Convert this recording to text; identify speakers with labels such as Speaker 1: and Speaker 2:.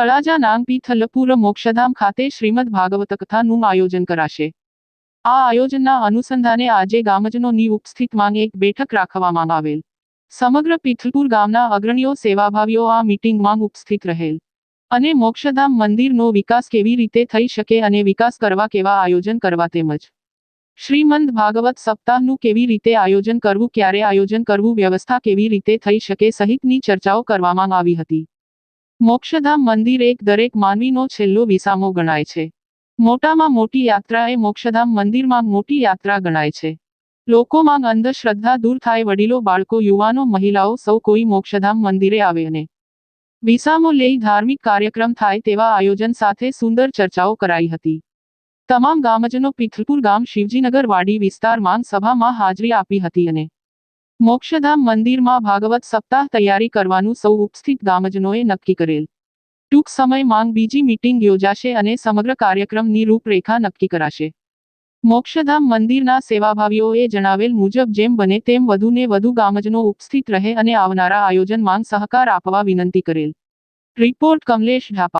Speaker 1: તળાજા નાંગપી થલપુર મોક્ષધામ ખાતે શ્રીમદ ભાગવત કથાનું આયોજન કરાશે. આ આયોજનના અનુસંધાને આજે ગામજનોની ઉપસ્થિતમાં એક બેઠક રાખવામાં આવેલ. સમગ્ર પિથલપુર ગામના અગ્રણીઓ, સેવાભાવીઓ આ મીટિંગમાં ઉપસ્થિત રહેલ. અને મોક્ષધામ મંદિરનો વિકાસ કેવી રીતે થઈ શકે અને વિકાસ કરવા કેવા આયોજન કરવા તેમજ શ્રીમંદ ભાગવત સપ્તાહનું કેવી રીતે આયોજન કરવું, ક્યારે આયોજન કરવું, વ્યવસ્થા કેવી રીતે થઈ શકે સહિતની ચર્ચાઓ કરવામાં આવી હતી. મોક્ષધામ મંદિર એક દરેક માનવીનો છેલ્લો વિસામો ગણાય છે. મોટામાં મોટી યાત્રા એ મોક્ષધામ મંદિરમાં મોટી યાત્રા ગણાય છે. લોકોમાં અંધશ્રદ્ધા દૂર થાય વડીલો, બાળકો, યુવાનો, મહિલાઓ, સૌ કોઈ મોક્ષધામ મંદિરે આવે અને વિસામો લઈ ધાર્મિક કાર્યક્રમ થાય તેવા આયોજન સાથે સુંદર ચર્ચાઓ કરાઈ હતી. તમામ ગામજનો પિથલપુર ગામ, શિવજીનગર વાડી વિસ્તારમાં સભામાં હાજરી આપી હતી અને મોક્ષધામ મંદિરમાં ભાગવત સપ્તાહ તૈયારી કરવાનું સૌ ઉપસ્થિત ગામજનોએ નક્કી કરેલ. ટૂંક સમયમાં બીજી મીટિંગ યોજાશે અને સમગ્ર કાર્યક્રમની રૂપરેખા નક્કી કરાશે. મોક્ષધામ મંદિરના સેવાભાવીઓએ જણાવેલ મુજબ જેમ બને તેમ વધુને વધુ ગામજનો ઉપસ્થિત રહે અને આવનારા આયોજનમાં સહકાર આપવા વિનંતી કરેલ. રિપોર્ટ કમલેશ ઢાપા